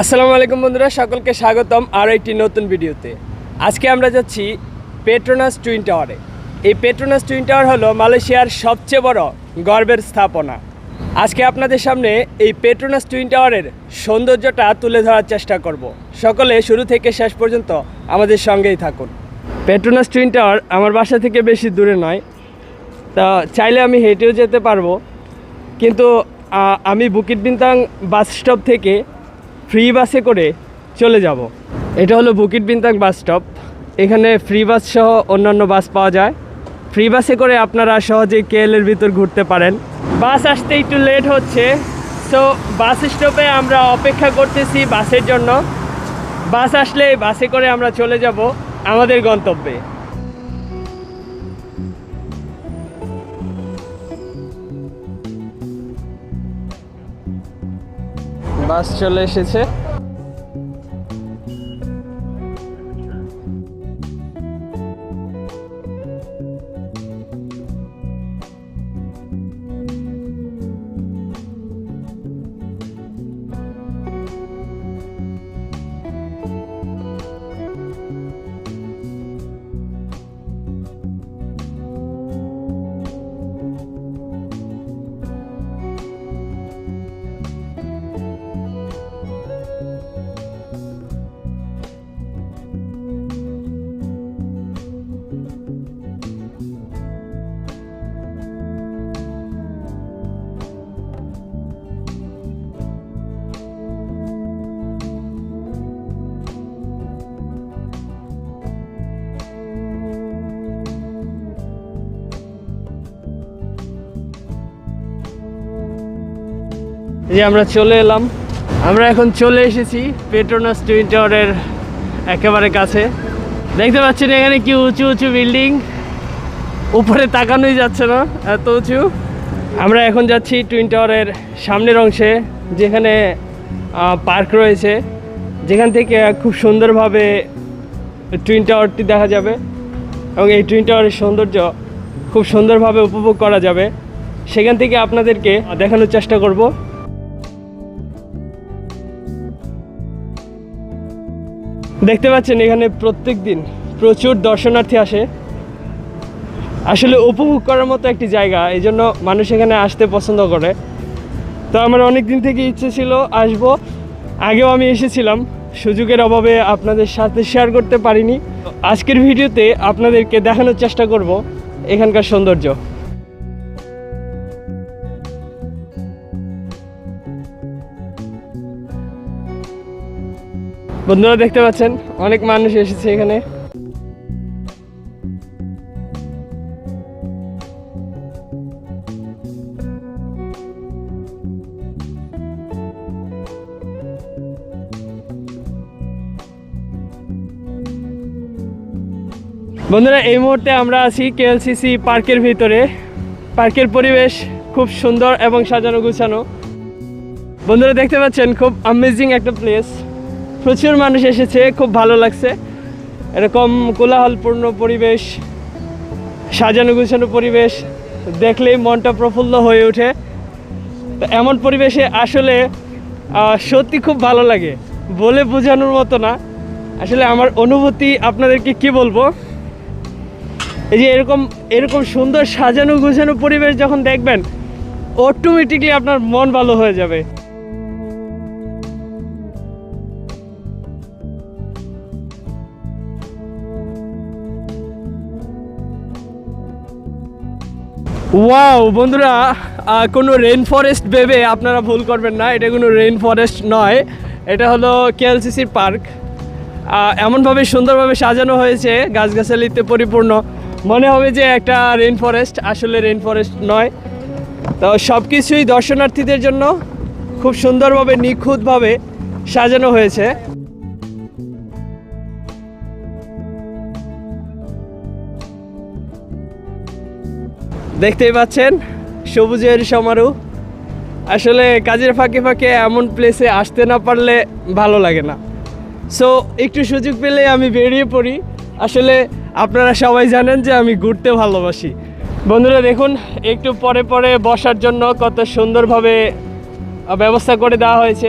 আসসালামু আলাইকুম বন্ধুরা, সকলকে স্বাগতম আরও একটি নতুন ভিডিওতে। আজকে আমরা যাচ্ছি পেট্রোনাস টুইন টাওয়ারে এই পেট্রোনাস টুইন টাওয়ার হলো মালয়েশিয়ার সবচেয়ে বড় গর্বের স্থাপনা। আজকে আপনাদের সামনে এই পেট্রোনাস টুইন টাওয়ারের সৌন্দর্যটা তুলে ধরার চেষ্টা করব। সকলে শুরু থেকে শেষ পর্যন্ত আমাদের সঙ্গেই থাকুন। পেট্রোনাস টুইন টাওয়ার আমার বাসা থেকে বেশি দূরে নয়, তা চাইলে আমি হেঁটেও যেতে পারব। কিন্তু আমি বুকিট বিন্তাং বাস স্টপ থেকে ফ্রি বাসে করে চলে যাব। এটা হলো বুকিট বিন্তাং বাস স্টপ এখানে ফ্রি বাস সহ অন্যান্য বাস পাওয়া যায়। ফ্রি বাসে করে আপনারা সহজেই কেএলের ভিতর ঘুরতে পারেন। বাস আসতে একটু লেট হচ্ছে। সো বাস স্টপে আমরা অপেক্ষা করতেছি বাসের জন্য। বাস আসলে বাসে করে আমরা চলে যাব আমাদের গন্তব্যে। বাস চলে এসেছে। যে আমরা চলে এলাম। আমরা এখন চলে এসেছি পেট্রোনাস টুইন টাওয়ারের একেবারে কাছে। দেখতে পাচ্ছেন এখানে কি উঁচু উঁচু বিল্ডিং। উপরে তাকানোই যাচ্ছে না, এত উঁচু। আমরা এখন যাচ্ছি টুইন টাওয়ারের সামনের অংশে, যেখানে পার্ক রয়েছে। যেখান থেকে খুব সুন্দরভাবে টুইন টাওয়ারটি দেখা যাবে। এবং এই টুইন টাওয়ারের সৌন্দর্য খুব সুন্দরভাবে উপভোগ করা যাবে। সেখান থেকে আপনাদেরকে দেখানোর চেষ্টা করব। দেখতে পাচ্ছেন এখানে প্রত্যেক দিন প্রচুর দর্শনার্থী আসে। আসলে উপভোগ করার মতো একটি জায়গা এই জন্য মানুষ এখানে আসতে পছন্দ করে। তো আমার অনেক দিন থেকে ইচ্ছে ছিল আসব। আগেও আমি এসেছিলাম, সুযোগের অভাবে আপনাদের সাথে শেয়ার করতে পারিনি। আজকের ভিডিওতে আপনাদেরকে দেখানোর চেষ্টা করব এখানকার সৌন্দর্য। বন্ধুরা দেখতে পাচ্ছেন, অনেক মানুষ এসেছে এখানে। বন্ধুরা, এই মুহূর্তে আমরা আছি কেএলসিসি পার্কের ভিতরে। পার্কের পরিবেশ খুব সুন্দর এবং সাজানো গুছানো বন্ধুরা দেখতে পাচ্ছেন, খুব আমেজিং একটা প্লেস প্রচুর মানুষ এসেছে, খুব ভালো লাগছে। এরকম কোলাহলপূর্ণ পরিবেশ, সাজানো গুছানো পরিবেশ, দেখলেই মনটা প্রফুল্ল হয়ে ওঠে। এমন পরিবেশে আসলে সত্যি খুব ভালো লাগে, বলে বোঝানোর মতো না। আসলে আমার অনুভূতি আপনাদেরকে কি বলব? এই যে এরকম এরকম সুন্দর সাজানো গুছানো পরিবেশ যখন দেখবেন অটোমেটিকলি আপনার মন ভালো হয়ে যাবে। ওয়াও বন্ধুরা কোনো রেন ফরেস্ট ভেবে আপনারা ভুল করবেন না, এটা কোনো রেন ফরেস্ট নয়, এটা হলো কেএলসিসির পার্ক এমনভাবে সুন্দরভাবে সাজানো হয়েছে, গাছগাছালিতে পরিপূর্ণ। মনে হবে যে একটা রেন ফরেস্ট আসলে রেন ফরেস্ট নয়। তো সব কিছুই দর্শনার্থীদের জন্য খুব সুন্দরভাবে, নিখুঁতভাবে সাজানো হয়েছে। দেখতেই পাচ্ছেন, সবুজের সমারোহ। আসলে কাজের ফাঁকে ফাঁকে এমন প্লেসে আসতে না পারলে ভালো লাগে না। সো একটু সুযোগ পেলে আমি বেরিয়ে পড়ি। আসলে আপনারা সবাই জানেন যে আমি ঘুরতে ভালোবাসি। বন্ধুরা, দেখুন, একটু পরে পরে বসার জন্য কত সুন্দরভাবে ব্যবস্থা করে দেওয়া হয়েছে।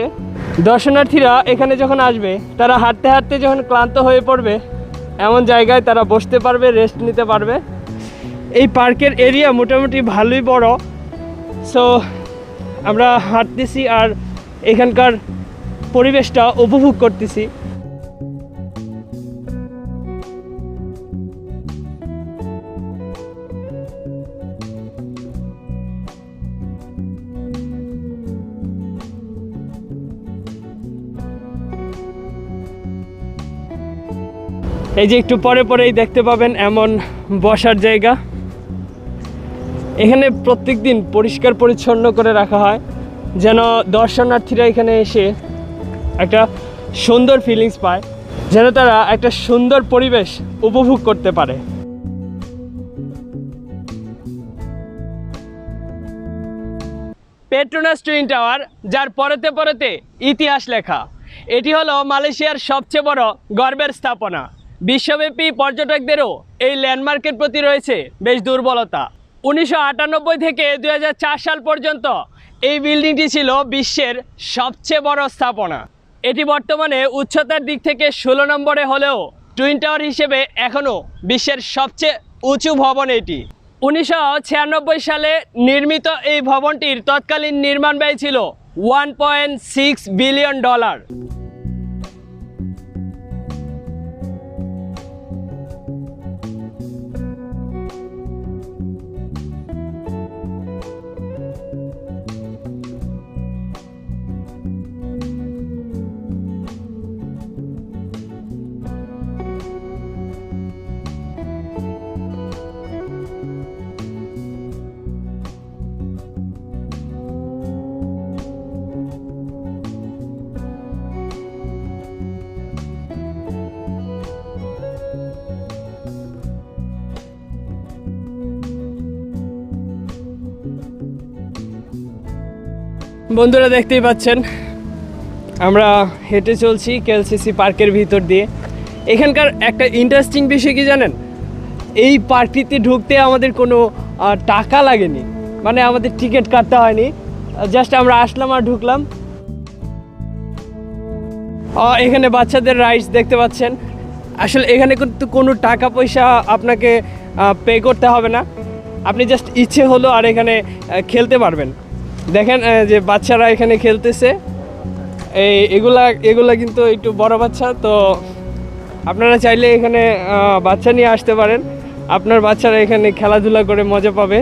দর্শনার্থীরা এখানে যখন আসবে, তারা হাঁটতে হাঁটতে যখন ক্লান্ত হয়ে পড়বে, এমন জায়গায় তারা বসতে পারবে রেস্ট নিতে পারবে। এই পার্কের এরিয়া মোটামুটি ভালোই বড়। সো আমরা হাঁটতেছি আর এখানকার পরিবেশটা উপভোগ করতেছি। এই যে একটু পরে পরেই দেখতে পাবেন এমন বসার জায়গা। এখানে প্রত্যেক দিন পরিষ্কার পরিচ্ছন্ন করে রাখা হয়, যেন দর্শনার্থীরা এখানে এসে একটা সুন্দর ফিলিংস পায়, যেন তারা একটা সুন্দর পরিবেশ উপভোগ করতে পারে। পেট্রোনাস টুইন টাওয়ার যার পরেতে পরেতে ইতিহাস লেখা। এটি হলো মালয়েশিয়ার সবচেয়ে বড় গর্বের স্থাপনা। বিশ্বব্যাপী পর্যটকদেরও এই ল্যান্ডমার্কের প্রতি রয়েছে বেশ দুর্বলতা। উনিশশো আটানব্বই থেকে দু হাজার চার সাল পর্যন্ত এই বিল্ডিংটি ছিল বিশ্বের সবচেয়ে বড় স্থাপনা। এটি বর্তমানে উচ্চতার দিক থেকে ষোলো নম্বরে হলেও টুইন টাওয়ার হিসেবে এখনও বিশ্বের সবচেয়ে উঁচু ভবন এটি। উনিশশো ছিয়ানব্বই সালে নির্মিত এই ভবনটির তৎকালীন নির্মাণ ব্যয় ছিল ওয়ান বিলিয়ন ডলার। বন্ধুরা দেখতেই পাচ্ছেন, আমরা হেঁটে চলছি কেএলসিসি পার্কের ভিতর দিয়ে। এখানকার একটা ইন্টারেস্টিং বিষয় কি জানেন? এই পার্কটিতে ঢুকতে আমাদের কোনো টাকা লাগেনি। মানে আমাদের টিকিট কাটতে হয়নি। জাস্ট আমরা আসলাম আর ঢুকলাম। এখানে বাচ্চাদের রাইডস দেখতে পাচ্ছেন। আসলে এখানে কিন্তু কোনো টাকা পয়সা আপনাকে পে করতে হবে না। আপনি জাস্ট ইচ্ছে হলো আর এখানে খেলতে পারবেন। দেখেন যে বাচ্চারা এখানে খেলতেছে, এই এগুলা এগুলা কিন্তু একটু বড় বাচ্চা, তো আপনারা চাইলে এখানে বাচ্চা নিয়ে আসতে পারেন। আপনার বাচ্চারা এখানে খেলাধুলা করে মজা পাবে।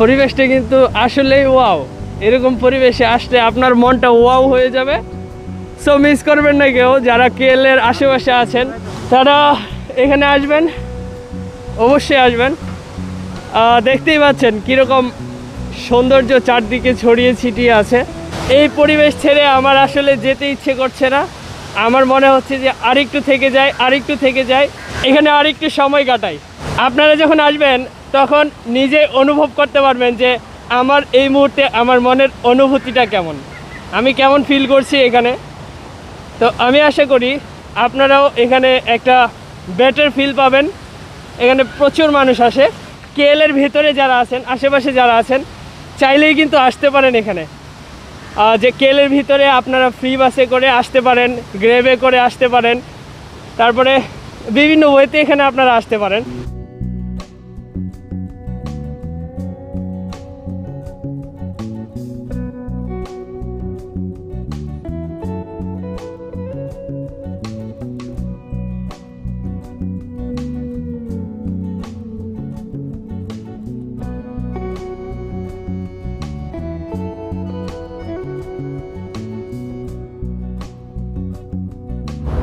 পরিবেশটা কিন্তু আসলেই ওয়াও। এরকম পরিবেশে আসলে আপনার মনটা ওয়াও হয়ে যাবে। সো মিস করবেন না কেউ, যারা কেএল এর আশেপাশে আছেন, তারা এখানে আসবেন, অবশ্যই আসবেন। দেখতেই পাচ্ছেন কীরকম সৌন্দর্য চারদিকে ছড়িয়ে ছিটিয়ে আছে। এই পরিবেশ ছেড়ে আমার আসলে যেতে ইচ্ছে করছে না। আমার মনে হচ্ছে যে আরেকটু থেকে যায় আরেকটু থেকে যায় এখানে আরেকটু সময় কাটাই। আপনারা যখন আসবেন তখন নিজে অনুভব করতে পারবেন যে আমার এই মুহূর্তে আমার মনের অনুভূতিটা কেমন। আমি কেমন ফিল করছি এখানে? তো আমি আশা করি আপনারাও এখানে একটা বেটার ফিল পাবেন। এখানে প্রচুর মানুষ আসে। কেএলের ভিতরে যারা আছেন, আশেপাশে যারা আছেন, চাইলেই কিন্তু আসতে পারেন এখানে। যে কেলের ভিতরে আপনারা ফ্রি বাসে করে আসতে পারেন গ্রেভে করে আসতে পারেন। তারপরে বিভিন্ন ওয়েতে এখানে আপনারা আসতে পারেন।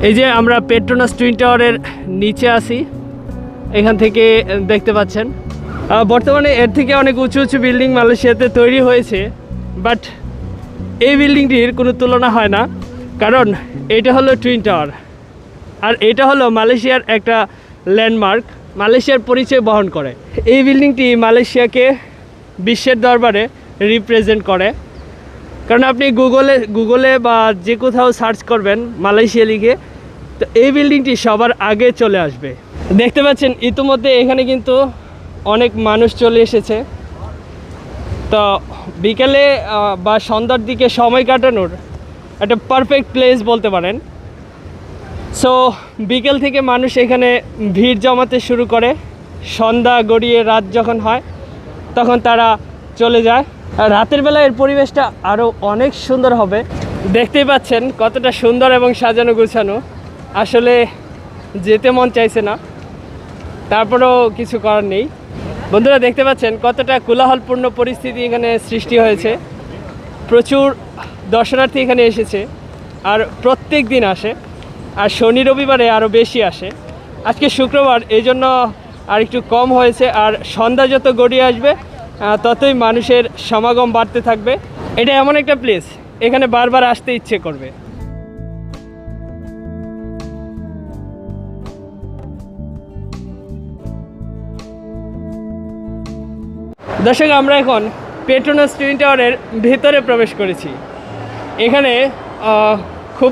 এই যে আমরা পেট্রোনাস টুইন টাওয়ারের নিচে আছি, এখান থেকে দেখতে পাচ্ছেন। বর্তমানে এর থেকে অনেক উঁচু উঁচু বিল্ডিং মালয়েশিয়াতে তৈরি হয়েছে বাট এই বিল্ডিংটির কোনো তুলনা হয় না, কারণ এটা হলো টুইন টাওয়ার আর এটা হলো মালয়েশিয়ার একটা ল্যান্ডমার্ক মালয়েশিয়ার পরিচয় বহন করে। এই বিল্ডিংটি মালয়েশিয়াকে বিশ্বের দরবারে রিপ্রেজেন্ট করে। কারণ আপনি গুগলে গুগলে বা যে কোথাও সার্চ করবেন মালয়েশিয়া লিখে তো এই বিল্ডিংটি সবার আগে চলে আসবে। দেখতে পাচ্ছেন, ইতিমধ্যে এখানে কিন্তু অনেক মানুষ চলে এসেছে। তো বিকেলে বা সন্ধ্যার দিকে সময় কাটানোর একটা পারফেক্ট প্লেস বলতে পারেন। সো বিকেল থেকে মানুষ এখানে ভিড় জমাতে শুরু করে। সন্ধ্যা গড়িয়ে রাত যখন হয়, তখন তারা চলে যায়। রাতের বেলা এর পরিবেশটা আরও অনেক সুন্দর হবে। দেখতেই পাচ্ছেন, কতটা সুন্দর এবং সাজানো গুছানো আসলে যেতে মন চাইছে না। তারপরেও কিছু করার নেই। বন্ধুরা, দেখতে পাচ্ছেন কতটা কোলাহলপূর্ণ পরিস্থিতি এখানে সৃষ্টি হয়েছে। প্রচুর দর্শনার্থী এখানে এসেছে আর প্রত্যেক দিন আসে। আর শনি রবিবারে আরও বেশি আসে। আজকে শুক্রবার এই জন্য আর একটু কম হয়েছে। আর সন্ধ্যা যত গড়িয়ে আসবে ততই মানুষের সমাগম বাড়তে থাকবে। এটা এমন একটা প্লেস এখানে বারবার আসতে ইচ্ছে করবে। দর্শক, আমরা এখন পেট্রোনাস টুইন টাওয়ারের ভেতরে প্রবেশ করেছি। এখানে খুব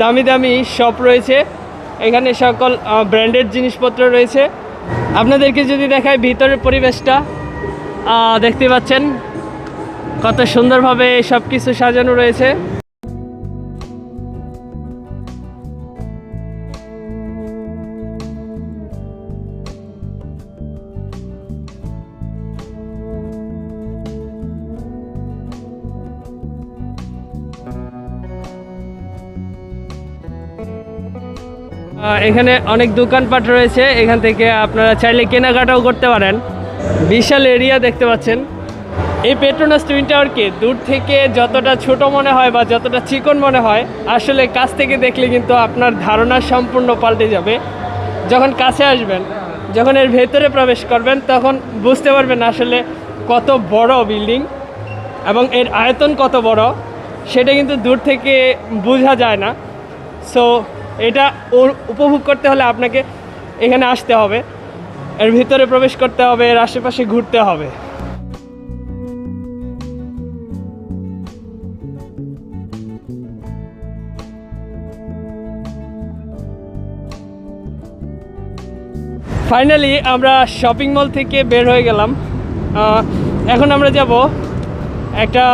দামি দামি শপ রয়েছে। এখানে সকল ব্র্যান্ডেড জিনিসপত্র রয়েছে। আপনাদেরকে যদি দেখায় ভিতরের পরিবেশটা দেখতে পাচ্ছেন কত সুন্দরভাবে সব কিছু সাজানো রয়েছে। এখানে অনেক দোকানপাট রয়েছে। এখান থেকে আপনারা চাইলে কেনাকাটাও করতে পারেন। বিশাল এরিয়া দেখতে পাচ্ছেন। এই পেট্রোনাস টুইন টাওয়ারকে দূর থেকে যতটা ছোট মনে হয় বা যতটা চিকন মনে হয়, আসলে কাছ থেকে দেখলে কিন্তু আপনার ধারণা সম্পূর্ণ পাল্টে যাবে। যখন কাছে আসবেন, যখন এর ভেতরে প্রবেশ করবেন, তখন বুঝতে পারবেন আসলে কত বড় বিল্ডিং এবং এর আয়তন কত বড়। সেটা কিন্তু দূর থেকে বোঝা যায় না। সো এটা উপভোগ করতে হলে আপনাকে এখানে আসতে হবে। এর ভিতরে প্রবেশ করতে হবে, এর আশেপাশে ঘুরতে হবে। ফাইনালি আমরা শপিং মল থেকে বের হয়ে গেলাম। এখন আমরা যাব একটা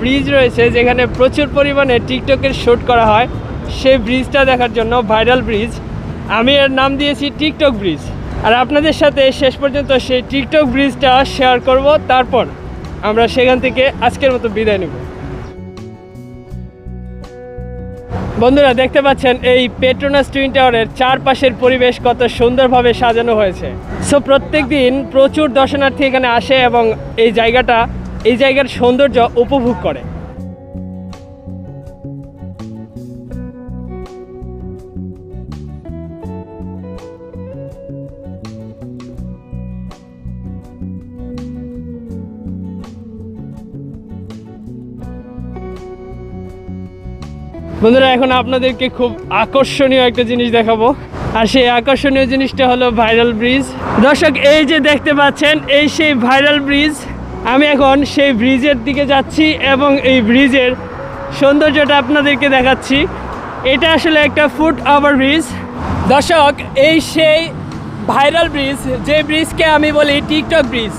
ব্রিজ রয়েছে, যেখানে প্রচুর পরিমাণে টিকটকের শ্যুট করা হয়। সেই ব্রিজটা দেখার জন্য ভাইরাল ব্রিজ আমি এর নাম দিয়েছি টিকটক ব্রিজ আর আপনাদের সাথে শেষ পর্যন্ত সেই টিকটক ব্রিজটা শেয়ার করব। তারপর আমরা সেখান থেকে আজকের মতো বিদায় নেব। বন্ধুরা, দেখতে পাচ্ছেন, এই পেট্রোনাস টুইন টাওয়ারের চারপাশের পরিবেশ কত সুন্দরভাবে সাজানো হয়েছে। সো প্রত্যেক দিন প্রচুর দর্শনার্থী এখানে আসে এবং এই জায়গাটা, এই জায়গার সৌন্দর্য উপভোগ করে। বন্ধুরা, এখন আপনাদেরকে খুব আকর্ষণীয় একটা জিনিস দেখাবো। আর সেই আকর্ষণীয় জিনিসটা হলো ভাইরাল ব্রিজ দর্শক, এই যে দেখতে পাচ্ছেন, এই সেই ভাইরাল ব্রিজ আমি এখন সেই ব্রিজের দিকে যাচ্ছি এবং এই ব্রিজের সৌন্দর্যটা আপনাদেরকে দেখাচ্ছি। এটা আসলে একটা ফুট ওভার ব্রিজ দর্শক, এই সেই ভাইরাল ব্রিজ যে ব্রিজকে আমি বলি টিকটক ব্রিজ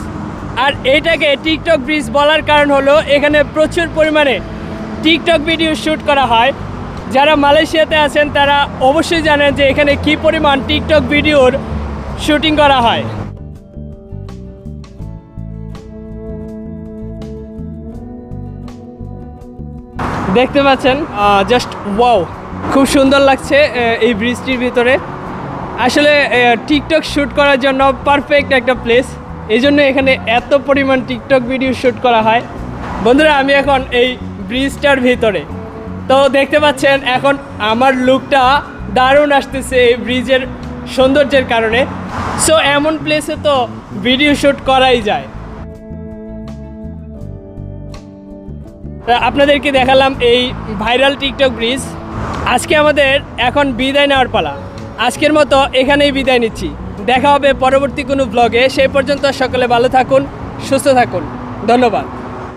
আর এইটাকে টিকটক ব্রিজ বলার কারণ হলো, এখানে প্রচুর পরিমাণে টিকটক ভিডিও শ্যুট করা হয়। যারা মালয়েশিয়াতে আছেন, তারা অবশ্যই জানেন যে এখানে কি পরিমাণ টিকটক ভিডিওর শুটিং করা হয়। দেখতে পাচ্ছেন জাস্ট ওয়াও খুব সুন্দর লাগছে এই ব্রিজটির ভিতরে। আসলে টিকটক শ্যুট করার জন্য পারফেক্ট একটা প্লেস এই জন্য এখানে এত পরিমাণ টিকটক ভিডিও শ্যুট করা হয়। বন্ধুরা, আমি এখন এই ব্রিজটার ভিতরে। তো দেখতে পাচ্ছেন, এখন আমার লুকটা দারুণ আসতেছে এই ব্রিজের সৌন্দর্যের কারণে। সো এমন প্লেসে তো ভিডিও শ্যুট করাই যায়। আপনাদেরকে দেখালাম এই ভাইরাল টিকটক ব্রিজ আজকে আমাদের এখন বিদায় নেওয়ার পালা। আজকের মতো এখানেই বিদায় নিচ্ছি। দেখা হবে পরবর্তী কোনো ব্লগে সেই পর্যন্ত সকলে ভালো থাকুন, সুস্থ থাকুন। ধন্যবাদ।